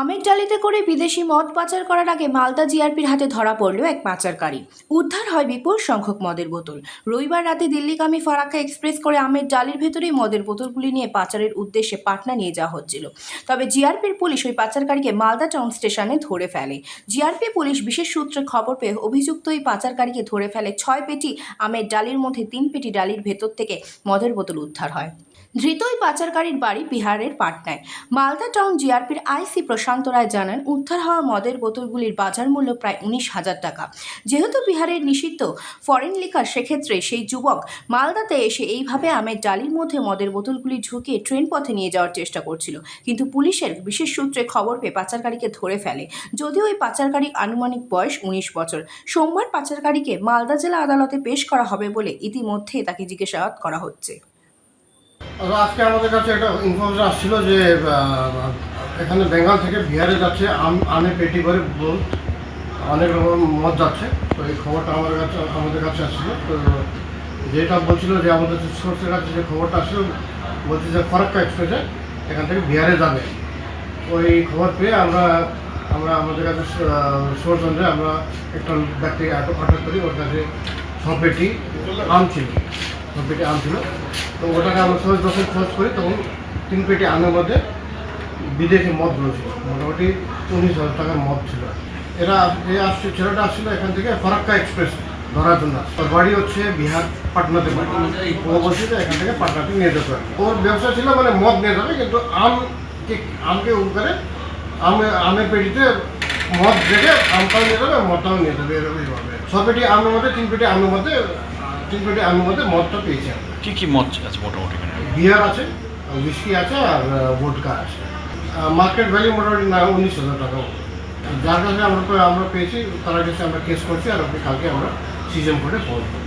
আমের ডালিতে করে বিদেশি মদ পাচার করার আগে মালদা জিআরপির হাতে ধরা পড়ল এক পাচারকারী। উদ্ধার হয় বিপুল সংখ্যক মদের বোতল। রবিবার রাতে দিল্লিগামী ফারাক্কা এক্সপ্রেস করে আমের ডালির ভেতরেই মদের বোতলগুলি নিয়ে পাচারের উদ্দেশ্যে পাটনা নিয়ে যাওয়া হচ্ছিল। তবে জিআরপির পুলিশ ওই পাচারকারীকে মালদা টাউন স্টেশনে ধরে ফেলে। জিআরপি পুলিশ বিশেষ সূত্রে খবর পেয়ে অভিযুক্ত ওই পাচারকারীকে ধরে ফেলে ছয় পেটি আমের ডালির মধ্যে তিন পেটি ডালির ভেতর থেকে মদের বোতল উদ্ধার হয়। ধৃত ওই পাচারকারীর বাড়ি বিহারের পাটনায়। মালদা টাউন জিআরপির আইসি প্রশান্ত রায় জানান উদ্ধার হওয়া মদের বোতলগুলির বাজার মূল্য প্রায় উনিশ হাজার টাকা। যেহেতু বিহারের নিষিদ্ধ ফরেন লিকার সেক্ষেত্রে সেই যুবক মালদাতে এসে এইভাবে আমের ডালির মধ্যে মদের বোতলগুলি ঢুকিয়ে ট্রেন পথে নিয়ে যাওয়ার চেষ্টা করছিল। কিন্তু পুলিশের বিশেষ সূত্রে খবর পেয়ে পাচারকারীকে ধরে ফেলে। যদিও ওই পাচারকারী আনুমানিক বয়স উনিশ বছর সোমবার পাচারকারীকে মালদা জেলা আদালতে পেশ করা হবে বলে ইতিমধ্যে তাকে জিজ্ঞাসাবাদ করা হচ্ছে। আচ্ছা, আজকে আমাদের কাছে একটা ইনফরমেশন আসছিল যে এখানে বেঙ্গল থেকে বিহারে যাচ্ছে আনে পেটি করে অনেক রকম মদ যাচ্ছে। তো এই খবরটা আমাদের কাছে আমাদের কাছে আসছিল। তো যেটা বলছিল যে আমাদের যে সোর্সের কাছে যে খবরটা আসছিল, বলছে যে ফরাক্কা এক্সপ্রেসে এখান থেকে বিহারে যাবে। ওই খবর পেয়ে আমরা আমরা আমাদের কাছে সোর্স অনুযায়ী আমরা একটা ব্যক্তি আটক করি, ওর কাছে ছ পেটি আম ছিল ছ পেটি আম ছিল তো ওটাকে আমরা সোর্স যখন খোঁজ করি, তখন তিন পেটি আমের মধ্যে বিদেশি মদ রয়েছে। মোটামুটি উনিশ হাজার টাকার মদ ছিল। এরা যে আসছে ছেলেটা আসছিল এখান থেকে ফরাক্কা এক্সপ্রেস ধরার জন্য ওর বাড়ি হচ্ছে বিহার পাটনাতে বাড়ি। ও বলছে যে এখান থেকে পাটনাতে নিয়ে যেতে হবে ওর ব্যবসা ছিল মানে মদ নিয়ে যাবে কিন্তু আমকে আমকে উপরে আমে আমের পেটিতে মদ রেখে আমটাও নিয়ে যাবে মদটাও নিয়ে যাবে এরকম ছ পেটি আমের মধ্যে তিন পেটি আমের মধ্যে তিন পেটি আমের মধ্যে মদটা পেয়েছে। কি কি মদ আছে মোটামুটি বিয়ার আছে উইস্কি আছে আর ভোটকা আছে। মার্কেট ভ্যালু মোটামুটি না, উনিশ হাজার টাকা। যার কাছে আমরা আমরা পেয়েছি, তার কাছে আমরা কেস করছি, আর আপনি কালকে আমরা সিজন করে পৌঁছবো